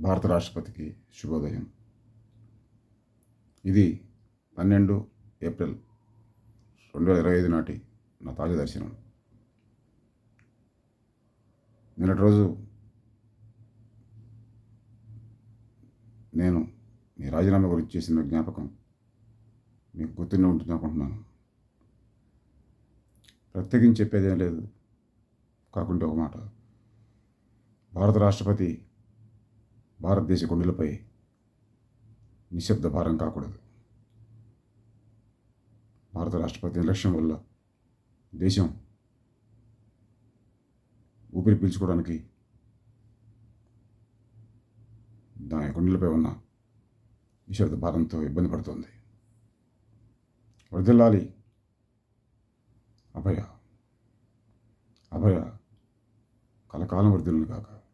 భారత రాష్ట్రపతికి శుభోదయం. ఇది పన్నెండు ఏప్రిల్ రెండు వేల ఇరవై ఐదు నాటి నా తాజా దర్శనం. నిన్నటి రోజు నేను మీ రాజీనామా గురించి చేసిన జ్ఞాపకం మీకు గుర్తుండే ఉంటుంది అనుకుంటున్నాను. ప్రత్యేకించి చెప్పేదేం లేదు. కాకుంటే ఒక మాట. భారత రాష్ట్రపతి భారతదేశ గుండెలపై నిశ్శబ్ద భారం కాకూడదు. భారత రాష్ట్రపతి ఎలక్షన్ వల్ల దేశం ఊపిరి పీల్చుకోవడానికి దాని గుండెలపై ఉన్న నిశ్శబ్ద భారంతో ఇబ్బంది పడుతుంది. వరదల్లాలి అభయ అభయ కలకాలం వృద్ధులను కాక